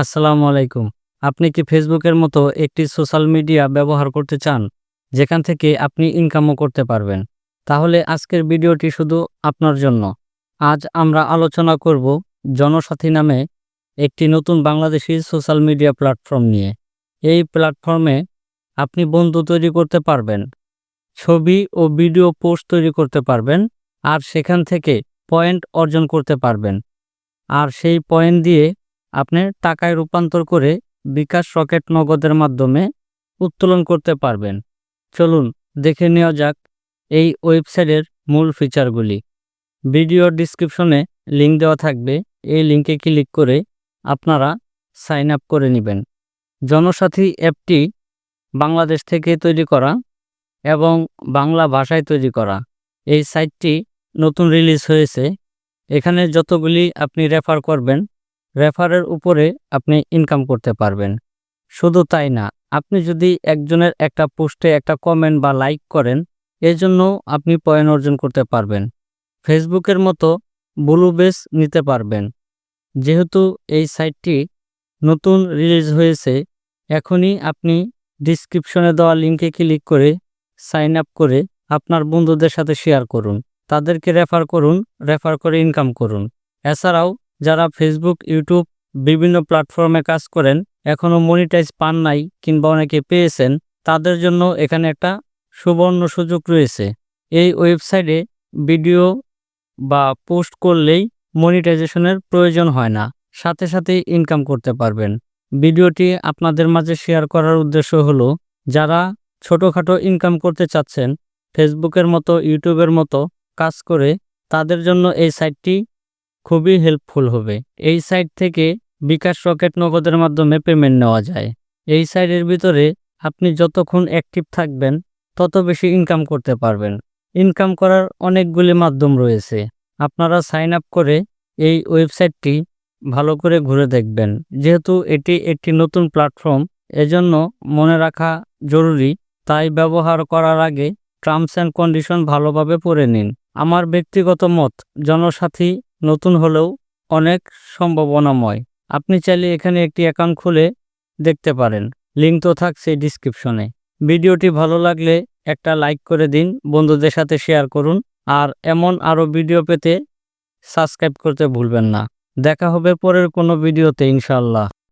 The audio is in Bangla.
আসসালামু আলাইকুম। আপনি কি ফেসবুকের মতো একটি সোশ্যাল মিডিয়া ব্যবহার করতে চান, যেখান থেকে আপনি ইনকামও করতে পারবেন? তাহলে আজকের ভিডিওটি শুধু আপনার জন্য। আজ আমরা আলোচনা করব জনসাথী নামে একটি নতুন বাংলাদেশি সোশ্যাল মিডিয়া প্ল্যাটফর্ম নিয়ে। এই প্ল্যাটফর্মে আপনি বন্ধু তৈরি করতে পারবেন, ছবি ও ভিডিও পোস্ট তৈরি করতে পারবেন, আর সেখান থেকে পয়েন্ট অর্জন করতে পারবেন। আর সেই পয়েন্ট দিয়ে আপনি টাকায় রূপান্তর করে বিকাশ রকেট নগদের মাধ্যমে উত্তোলন করতে পারবেন। চলুন দেখে নেওয়া যাক এই ওয়েবসাইটের মূল ফিচারগুলি। ভিডিওর ডিসক্রিপশনে লিঙ্ক দেওয়া থাকবে। এই লিঙ্কে ক্লিক করে আপনারা সাইন আপ করে নেবেন। জনসাথী অ্যাপটি বাংলাদেশ থেকে তৈরি করা এবং বাংলা ভাষায় তৈরি করা। এই সাইটটি নতুন রিলিজ হয়েছে। এখানে যতগুলি আপনি রেফার করবেন রেফারের উপরে আপনি ইনকাম করতে পারবেন। শুধু তাই না, আপনি যদি একজনের একটা পোস্টে একটা কমেন্ট বা লাইক করেন, এজন্য আপনি পয়েন্ট অর্জন করতে পারবেন। ফেসবুকের মতো ব্লু বেস নিতে পারবেন। যেহেতু এই সাইটটি নতুন রিলিজ হয়েছে, এখনই আপনি ডিসক্রিপশনে দেওয়া লিঙ্কে ক্লিক করে সাইন আপ করে আপনার বন্ধুদের সাথে শেয়ার করুন। তাদেরকে রেফার করুন রেফার করে ইনকাম করুন। এছাড়াও যারা ফেসবুক ইউটিউব বিভিন্ন প্ল্যাটফর্মে কাজ করেন এখনও মনিটাইজ পান নাই কিংবা অনেকে পেয়েছেন, তাদের জন্য এখানে একটা সুবর্ণ সুযোগ রয়েছে। এই ওয়েবসাইটে ভিডিও বা পোস্ট করলেই মনিটাইজেশনের প্রয়োজন হয় না, সাথে সাথে ইনকাম করতে পারবেন। ভিডিওটি আপনাদের মাঝে শেয়ার করার উদ্দেশ্য হলো, যারা ছোটোখাটো ইনকাম করতে চাচ্ছেন ফেসবুকের মতো ইউটিউবের মতো কাজ করে, তাদের জন্য এই সাইটটি খুবই হেল্পফুল হবে। এই সাইট থেকে বিকাশ রকেট নগদের মাধ্যমে পেমেন্ট নেওয়া যায়। এই সাইটের ভিতরে আপনি যতক্ষণ অ্যাক্টিভ থাকবেন, তত বেশি ইনকাম করতে পারবেন। ইনকাম করার অনেকগুলি মাধ্যম রয়েছে। আপনারা সাইন আপ করে এই ওয়েবসাইটটি ভালো করে ঘুরে দেখবেন। যেহেতু এটি একটি নতুন প্ল্যাটফর্ম এজন্য মনে রাখা জরুরি, তাই ব্যবহার করার আগে টার্মস অ্যান্ড কন্ডিশন ভালোভাবে পড়ে নিন। আমার ব্যক্তিগত মত, জনসাথী নতুন হলেও অনেক সম্ভাবনাময়। আপনি চাইলে এখানে একটি অ্যাকাউন্ট খুলে দেখতে পারেন। লিঙ্ক তো থাকছে ডিসক্রিপশনে। ভিডিওটি ভালো লাগলে একটা লাইক করে দিন, বন্ধুদের সাথে শেয়ার করুন, আর এমন আরও ভিডিও পেতে সাবস্ক্রাইব করতে ভুলবেন না। দেখা হবে পরের কোনো ভিডিওতে ইনশাল্লাহ